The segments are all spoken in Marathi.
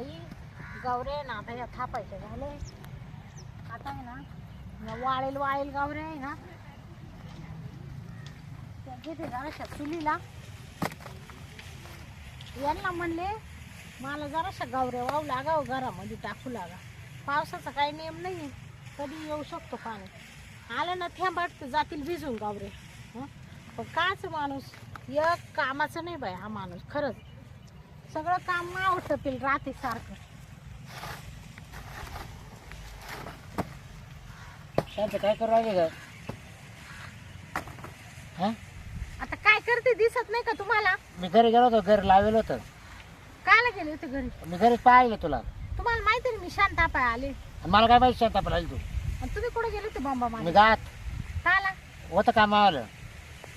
बाई गावरे ना आता या थापायचे झाले. आता आहे ना वाळेल वाळेल गावरे आहे ना. त्या घेते जराशा चुलीला. यांना म्हणले मला जराशा गावरे वाहू लागाव हो, घरामध्ये टाकू लागा. पावसाचा काही नियम नाही कधी येऊ शकतो पाणी. आलं ना थेंबाट जातील भिजून गावरे. हं? पण काच माणूस एक कामाचं नाही बाय हा माणूस खरंच. सगळं काम नाव टपेल राहते सारखं. शांत काय करू राहिले का हा? आता काय करते दिसत नाही का तुम्हाला? मी घरी गेलो होतो घर लावेल होतं. कायला गेले होते घरी? मी घरीच पाहिलं तुला. तुम्हाला माहिती ना मी शांत पाय आले. मला काय माहिती शांत आपण आली तू? आणि तुम्ही कुठे गेले होते बॉम्बा मी मागे गात काला होतं कामावलं.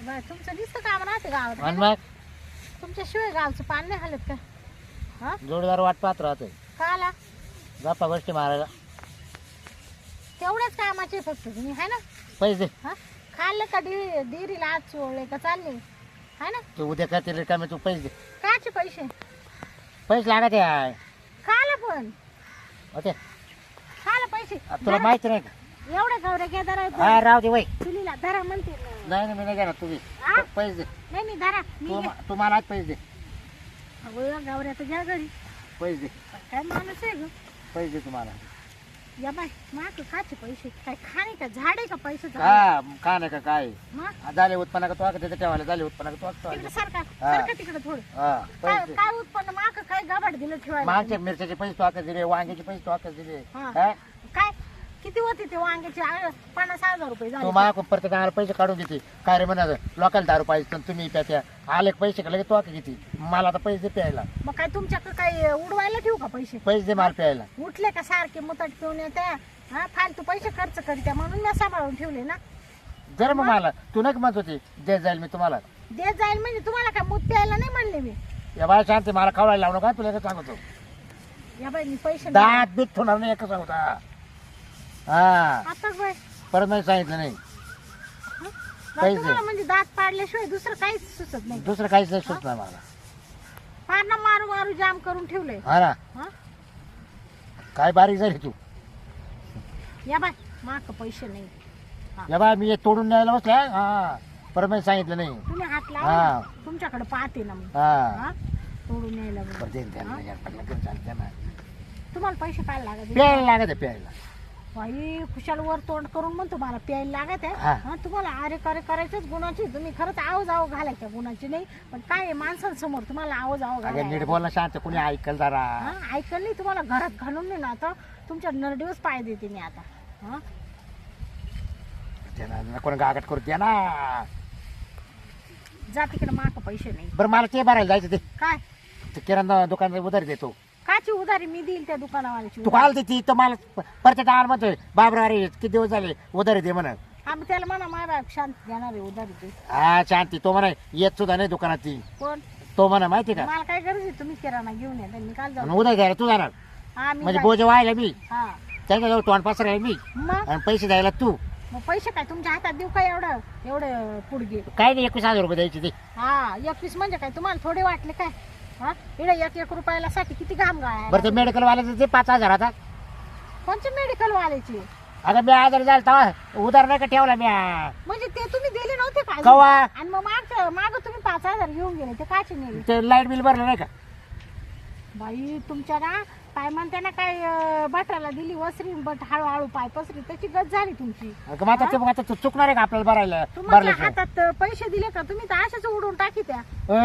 बरं, तुमचं दिसतं काम राहते गावात. आणि मग? तुमच्याशिवाय गावचं पाणी नाही हलत का? हा? जोडीदार वाट पाहत राहतोय. काला? गप्पा गोष्टी मारायला. तेवढ्याच कामाचे फक्त तुम्ही है ना? पैसे. हा? खाल्लं का डी डिरीला आज चोळले का चालले? है ना? तू उद्या करते रिकामे तू पैसे दे. काचे पैसे? पैसे लागत आहे. खाला पण. होते खाला पैसे. तुला माहिती नाही का? एवढ्या गावऱ्या घ्या धरा. हा राहू दे वय. चुलीला धरा म्हणते. नाही नाही मी नाही घेणार तुम्ही? पैसे दे. नाही मी धरा मी तू घे. तू मला आज पैसे दे. या गावऱ्या तर घ्या घरी. पैसे दे. काय माणूस आहे ग? पैसे दे तुम्हाला. या बाय माग खाचे पैसे. काय खाणे का? झाड आहे का पैसे? हा का नाही का काय? मग झाले उत्पन्न का तो ठेवायला झाले उत्पन्न का तो तिकडे सारखा. सारखा तिकडे थोडं? हा काय पैसे दे. काय उत्पन्न? माग काय गाभाड दिलं ठेवायला? मागच्या मिरच्याचे पैसे तो आकाश दिले वांग्याचे पैसे तो आकाश दिले. हा. हा? किती होते ते वांग्याचे? आ, पन्नास हजार रुपये तो झाले माग प्रत्येकाला पैसे काढून देते. काय रे म्हणा लोकांना दारू पाहिजे तर तुम्ही प्यात्या आले का पैसे का लगेच तो किती मला आता पैसे दे प्यायला. मग काय तुमच्याकडे काय उडवायला ठेवू का पैसे? पैसे दे मला प्यायला. उठले का सारखे मुतट पिऊन येत्या? हा फालतू पैसे खर्च करत्या म्हणून मी सांभाळून ठेवले ना. जर मग मला तू नाही का म्हणत होती दे जाईल मी तुम्हाला. देत जाईल म्हणजे तुम्हाला काय मूत प्यायला नाही म्हणले मी. या बाय शांती मला खवडायला लावू नका तुला एकच सांगतो. या बाई मी पैसे नाही- दात बीत होणार नाही एकच सांगता. हा. आता बाई परत नाही सांगितलं नाही. हं? पैसे. तुम्हाला म्हणजे दात पाडल्याशिवाय दुसरं काहीच सुचत नाही. दुसरं काहीच नाही मला. फार ना मारू मारू जाम करून ठेवलंय. हा ना. हं? काय बारीक झाली तू? या बाय माक पैसे नाही. या बाय मी हे तोडून न्यायला बसला हा. परत नाही सांगितलं नाही. तुम्ही हात हा. लावा तुमच्याकडे पाहते ना मी. हा. हा? तोडून यायला बघ. बरं दे ना त्याला, यार, पटकन करून चालतं ना. तुम्हाला पैसे काय लागत प्यायला लागत आहे प्यायला. बाई खुशाल वर तोंड करून म्हणतो मला प्यायला लागत आहे. हा. तुम्हाला अरे करे करायचंच गुणाची. तुम्ही खरंच आव जाव घालायच्या गुणाची नाही. पण काय आहे, माणसांसमोर तुम्हाला आव अगं नीट बोल ना शांत कुणी ऐकल जरा. हा ऐकलं नाही तुम्हाला घरात घालून नाही ना आता. तुमच्या नरडिवच पाय देते मी आता. हा. त्याला कोणी गागट करू द्या ना. जा तिकडे माक पैसे नाही. बरं मला ते भरायला जायचं ते. काय? ते किराणा दुकान उधार देतो. काची उधारी मी देईल त्या दुकानावाल्याची तू काल देती तर मला परत आण म्हणतोय बाबरा अरे किती दिवस झाले उधारी दे म्हणा हा मग त्याला म्हणा बाप शांत देणार आहे उधारी ते हा शांती. तो म्हणा येत सुद्धा नाही दुकानात ती. कोण? तो म्हणा माहिती का? मला काय गरज आहे तुम्ही किराणा घेऊन या त्यांनी काल जाऊ उधार द्यायला तू जाणार. हा म्हणजे. बोज व्हायला मी. हा. त्याच्याजवळ तोंड पसरायला मी. मग? आणि पैसे द्यायला तू. मग पैसे काय? तुमच्या हातात देऊ काय एवढं? एवढं पुडगे? काय नाही एकवीस हजार रुपये द्यायचे ते. हा एकवीस म्हणजे काय? तुम्हाला थोडे वाटले काय? हा? इकडे एक एक रुपयाला साठी किती घाम बरं गाळायला ते मेडिकल वाल्याचं ते पाच हजार आता. कोणचे मेडिकल वाल्याचे? अगं मी आजारी झाला तेव्हा उधार नाही का ठेवला मी म्हणजे ते तुम्ही दिले नव्हते का अजून? कवा? आणि मग माग माग तुम्ही पाच हजार घेऊन गेले ते काचे नेले? ते लाइट बिल भरलं नाही का? बाई तुमच्या ना काय म्हणते ना काय अं, बटाला दिली वसरी बट हळूहळू पाय पसरी त्याची गत झाली तुमची. अगं मग आता ते मग आता तू चुकणार आहे का आपल्याला भरायला? तुम्हाला भरल्याशिवाय. हातात अं, पैसे दिले का? तुम्ही तर अशाच उडून टाकी त्या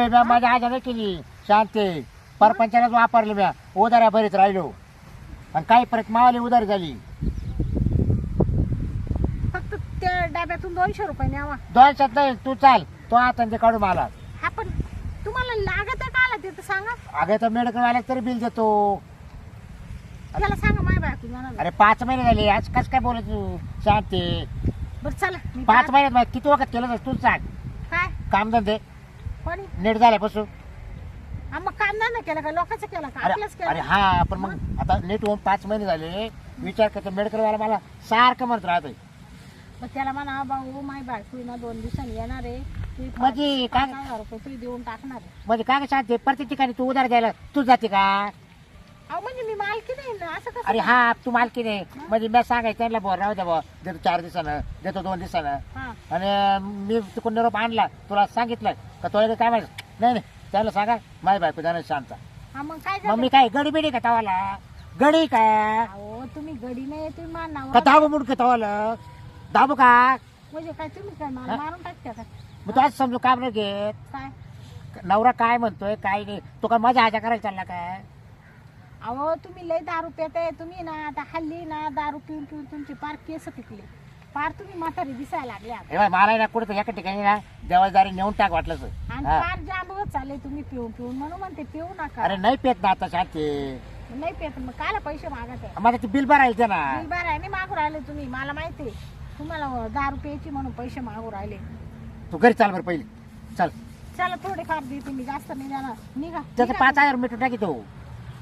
म्या माझ्या आजा नाही केली. शांती परपंचालाच वापरले म्या. उधाऱ्या भरीत राहिलो. आणि काही परत मावाली उधारी झाली. फक्त त्या डब्यातून दोनशे रुपये न्यावा. दोनशेत नाही तू चाल. तो आता ते काढू मला. हा पण तुम्हाला लागत आहे का आला ते तर सांगा. अगं तर मेडिकल वाल्याच तरी बिल देतो. त्याला सांगा माय जाणार अरे पाच महिने झाले आज कस काय बोलत तू? शांती बरं चला. मी पाच महिन्यात किती वखत केलं तू सांग. काय? कामधंदे. कोणी? नीट झाल्यापासून. हा, मग काम नाही ना केलं का? लोकांचं केलं का? अरे आपलंच अरे केलं हा पण मग आता नीट होऊन पाच महिने झाले. विचार करतो मेडिकल वाला मला सारखं म्हणत राहतोय. मग त्याला म्हणा भाऊ माय बायको आहे ना दोन दिवसांनी येणार आहे. म्हणजे पाच काय? हजार रुपये देऊन टाकणार आहे. म्हणजे काय का शांती प्रत्येक ठिकाणी तू उधार द्यायला तू जाते का? अहो म्हणजे मी मालकी नाही ना असं कसं अरे हा तू मालकी नाही. म्हणजे मी सांगायचं त्यांना बोल राहू द्या देतो चार दिवसानं देतो दोन दिवसानं. हा. आणि मी तिकडून निरोप आणला. तुला सांगितलं. का तुला काय माहिती नाही नाही त्याला सांगा. माझी बायको जाणार शांत. हा मग काय मग झालं? मी काय गडी बिडी का तवाला? गडी का? अहो तुम्ही गडी नाही तुम्ही का मानावर दाबू मुडके तवाला? दाबू का? म्हणजे काय तुम्ही काय मला हा? मारून टाकता का? मग तू आज समजू काम नाही घेत? काय? नवरा काय म्हणतोय काय नाही. तो काय मजा आजा करायला चालला काय? अहो तुम्ही लय दारू पेताय तुम्ही ना आता हल्ली ना दारू पिऊन पिऊन तुमची पार केस पिकले पार तुम्ही म्हातारी दिसायला लागले आता. हे बाय मला ना कुठं एका ठिकाणी ना देवादारी नेऊन टाक वाटलं आणि. हा. पार जांभवत चालले तुम्ही पिऊन पिऊन म्हणून म्हणते पिऊ नका अरे नाही पेत ना आता शांती नाही पेत मग कायला पैसे मागत आहे माझं ते बिल भरायचं ना बिल बरं आहे नाही मागू राहिले तुम्ही मला माहिती आहे. तुम्हाला दारू प्यायची म्हणून पैसे मागू राहिले तू घरी चाल बरं पहिली चल चला थोडे फार देते मी जास्त नाही देणार निघा त्याचं निघा. पाच हजार मीटर टाकी तो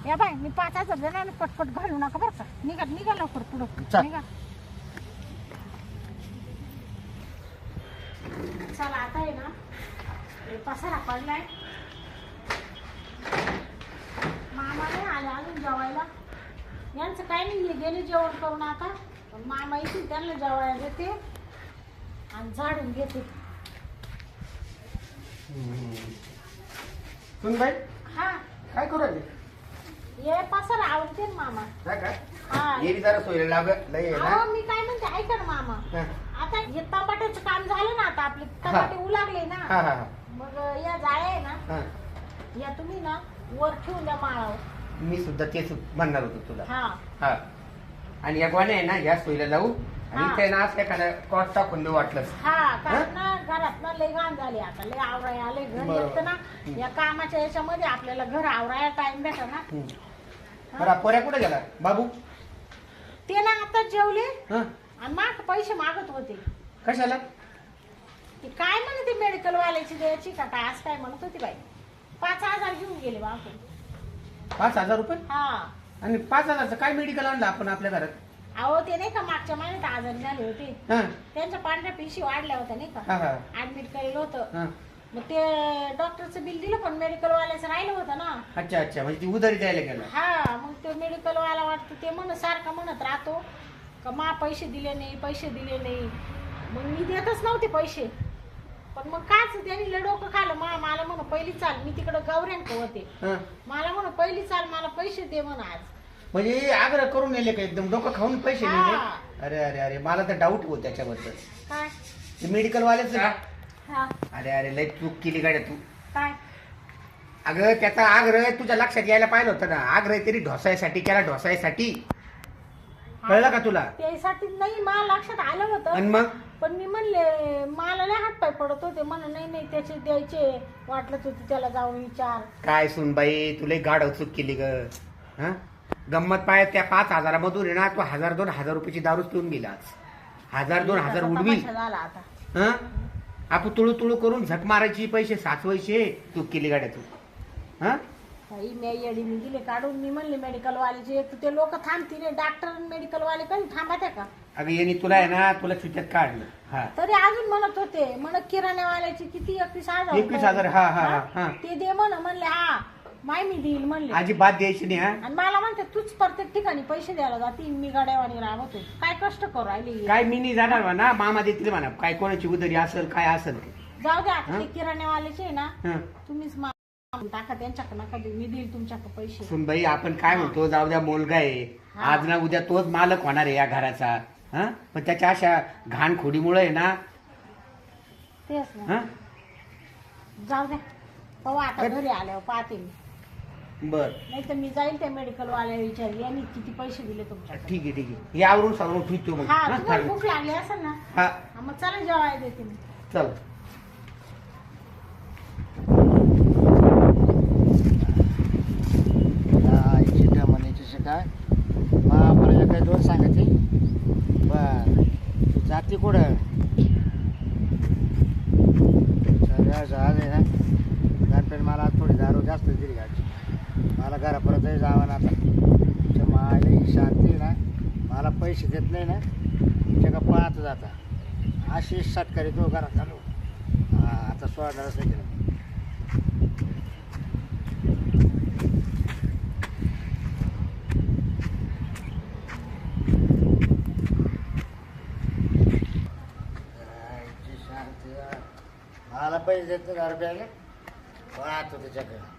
या बाय मी पाच हजार देणार पटपट घालू नका बरं का. निघा निघा लवकर पुढं. निघा. चला आता आहे ना पसारा पडलाय. मामा नाही आले अजून जेवायला. यांचं काय नाही गेले जेवण करून आता. पण मामा येतील त्यांना जेवायला देते आणि झाडून घेते. सुनबाई हा. काय करू राहिले? पसारा आवडते ना मामा. काय काय हा. ये बी जरा सोयला लाग लय आहे ना? अहो, मी काय म्हणते ऐका ना मामा. हा. आता हे टमाट्याचं काम झालं ना आता आपले टमाटे उलागले हा ना. हा हा. मग या जाळ्या आहे ना हा. या तुम्ही ना वर ठेवून द्या माळावर. मी सुद्धा तेच म्हणणार होतो तुला. हा. हा. आणि या गोण्या आहे ना या सोयीला लावू. आणि हा. ते ना असं एखादा कॉट टाकून देऊ वाटलंच हा कारण ना घरात ना लय घाण झाली आता. लय आवराय आले घर. बरोबर. येतं ना या कामाच्या याच्यामध्ये आपल्याला घर आवरायला टाइम भेटा ना बरं पोऱ्या कुठे गेला बाबू? ते ना आता जेवले हा? आणि माग पैसे मागत होते. कशाला? ते काय म्हणते मेडिकल वाल्याची द्यायची का काय? असं काय म्हणत होती बाई? पाच हजार घेऊन गेले बापू पाच हजार रुपये? हा. आणि पाच हजारचं काय मेडिकल आणलं आपण आपल्या घरात? अहो ते नाही का मागच्या महिन्यात आजारी झाले होते. हा. त्यांच्या पांढऱ्या पिशी वाढल्या होत्या नाही हा का? हा ऍडमिट केलेलं होतं. हा. मग ते डॉक्टरचं बिल दिलं पण मेडिकल वाल्याचं राहिलं होतं ना. अच्छा अच्छा. म्हणजे ती उधारी द्यायला गेला. हा मग ते मेडिकल वाला वाटतं ते म्हण सारखं म्हणत राहतो का मा पैसे दिले नाही पैसे दिले नाही. मग मी देतच नव्हते पैसे. पण मग काच त्यांनी लय डोकं खाल्लं. मा मला म्हण पहिली चाल मी तिकडं गौऱ्यांक होते हा. मला म्हण पहिली चाल मला पैसे दे म्हण आज. म्हणजे आग्रह करून नेले का एकदम? डोकं खाऊन पैसे हा. अरे अरे अरे. मला तर डाऊट हो त्याच्याबद्दल. काय? ते मेडिकल वालेच ना हा. अरे अरे लय चूक केली गाड्या तू. काय? अगं त्याचा आग्रह तुझ्या लक्षात यायला पाहिलं होतं ना. आग्रह तरी ढोसायसाठी केला ढोसायसाठी. कळलं का तुला? त्यासाठी नाही मला लक्षात आलं आणि होतं मग? पण मी म्हणले मला लय हातपाय पडत होते. म्हण नाही नाही त्याचे द्यायचे. वाटलं तुझी त्याला जाऊन विचार. काय सुन बाई तुला गाढव चूक केली ग. हं? गंमत पाय त्या पाच हजारामधून ना तू हजार दोन हजार रुपयाची दारू पिऊन गेला हजार दोन हजार उडवी तमाशा झाला आता. हं? आपण तुळू तुळू करून झक मारायची पैसे साचवायचे चूक केली गाड्या तू हं मी येडी मी दिले काढून मी म्हणले मेडिकल वालेचे तर ते लोक थांबतील डॉक्टर मेडिकल वाले कधी थांबते का? अगं यांनी तुला आहे ना तुला चित्यात काढलं. हा. तरी अजून म्हणत होते म्हण किराण्यावाल्याचे किती एकवीस हजार एकवीस हजार, हा, हा, हा, हा. ते दे म्हण म्हणले हा. माय मी देईल म्हणले. अजिबात द्यायची नाही हा? आणि मला म्हणते तूच प्रत्येक ठिकाणी पैसे द्यायला जातील मी गाड्यावानी राहतो काय कष्ट करू राहिली? काय मी नाही जाणार म्हणा मामा देतील म्हणा. काय कोणाची उदरी असेल काय असेल ते. जाऊ द्या? ते किराण्यावाल्याचे आहे ना हं. तुम्हीच मा- टाका त्यांच्याकडे नका देऊ मी देईल तुमच्याकडे पैसे. सुनबाई आपण काय म्हणतो जाऊ द्या मुलगा आहे. आज ना उद्या तोच मालक होणार आहे या घराचा हा? पण त्याच्या अशा घाण खोडीमुळे आहे ना तेच ना. हा? जाऊ द्या. पाहू आता घरी आल्यावर पाहते मी. बर. नाही तर मी जाईल त्या मेडिकल वाल्या विचार यांनी किती पैसे दिले तुमच्याकडे ठीक आहे ठीक आहे. यावरून सांगून ठेवतो मग. हा हा, तुम्हाला. भूक लागली असेल ना हा. हा, मग चला जेवायला देते मी. चल. म्हणायची दोन सांगायचे. बर. जाती कुठं? जहाज आहे ना. मला आज थोडी दारू जास्त दिली गाडी मला घरापर्यंतही जावं ना आता. माझी शांती ना मला पैसे देत नाही ना तुमच्या का पाहत जाता. अशी सटकारी तो घरात चालू. आता सोडणार नाही केलं मला पैसे देत नाही रुपयाला. पाहतो त्याच्याकडे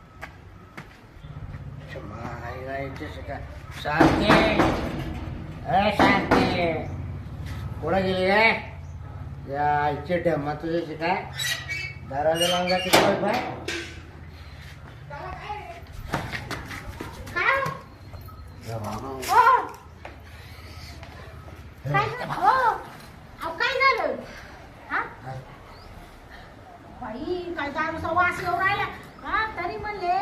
शांती अ शांती कुठं गेली रे या आईचे ढम्मा तुझे काय दरवाजा लावून जाते का बाई? काय काय वास येऊ राहिला हा तरी म्हणले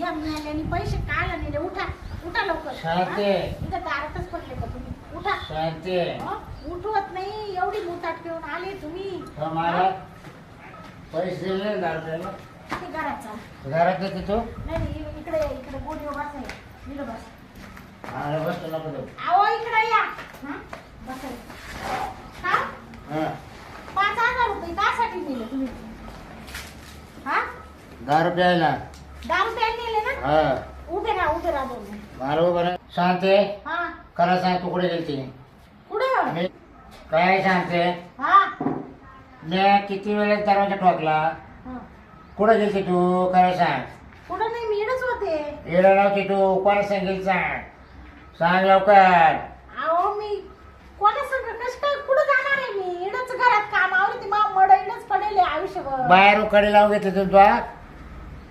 या मिळाल्याने पैसे काय नेले उठा. उठा लवकर. शांती. हा? इथं दारातच पडले का तुम्ही? उठा. शांती. हं? उठवत नाही. एवढी मुताट घेऊन आले तुम्ही. मला पैसे दिले नाही रुपयाला ते घरात चाल घरात येते तू नाही नाही, इकडे या, इकडे इकडे बस. अरे बस नको देऊ अहो इकडे या. हं? हा? हा. पाच हजार रुपये कासाठी नेले तुम्ही. हा? दहा रुपयाला दहा रुपये नेले ना हा. उभे राहा उभे दोन मिनिट. हा. खरं सांग तू कुठे गेलती कुठं? मी काय सांगते हा. मी किती वेळेस दरवाजा ठोकला? हा. कुठे गेलती तू? खरं सांग कुठं नाही मी इकडंच होते. येणार नव्हती तू. कोणा सांगेल सांग? सांग लवकर. अहो मी कोणा संग? कश काय कुठं जाणार आहे मी? इडच घरात काम आवडते मा मड इडच पडेल आहे आयुष्यभर. बाहेर उकडे लावून घेतली तू तुला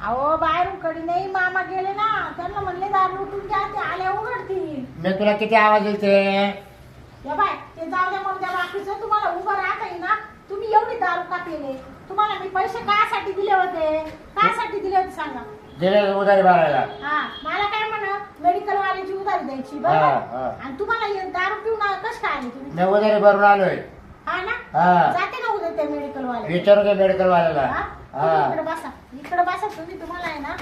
अहो बाहेरून कडी नाही मामा गेले ना. त्यांना म्हणले दारू उठून घ्या ते आल्या उघडतील. मी तुला किती आवाज येते या बाय ते जाऊ द्या मग त्या बाकीचं तुम्हाला उभं राहता येईल ना तुम्ही एवढी दारू का पेले? तुम्हाला मी पैसे कासाठी दिले होते? कासाठी दिले होते सांगा. दिले उधारी भरायला. हा मला काय म्हणा मेडिकल वाल्याची उधारी द्यायची हा, बरोबर? हा. आणि तुम्हाला हे दारू पिऊन कस काय आले तुम्ही? मी उधारी भरून आलोय. हा ना? हा. जाते ना उद्या त्या मेडिकल वाले विचारू मेडिकल वाल्याला इकडे हा. बसा. इकडे बसा तुम्ही तुम्हाला आहे ना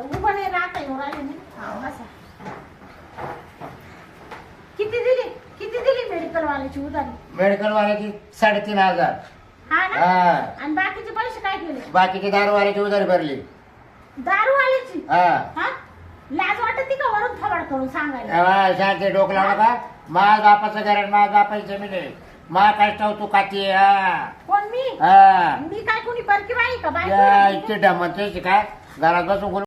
उभं नाही राहता येऊ राहिले हा, बसा. किती दिली? किती दिली मेडिकल वाल्याची उधारी? मेडिकल वाल्याची साडेतीन हजार. हा ना? हा. आणि बाकीचे पैसे काय केले बाकीची दारू वाल्याची उधारी भरली. दारू वाल्याची हा. हा? लाज वाटत का वरून थबड करून सांगायला? शांती डोकं लावलं का माझ बापाचं घर आहे, माझ बापाची जमीन आहे. मा काय तू काती हा? कोण मी? हा. मी काय कोणी परकी बाई का? बाई इथे डमतेची काय घरात बसून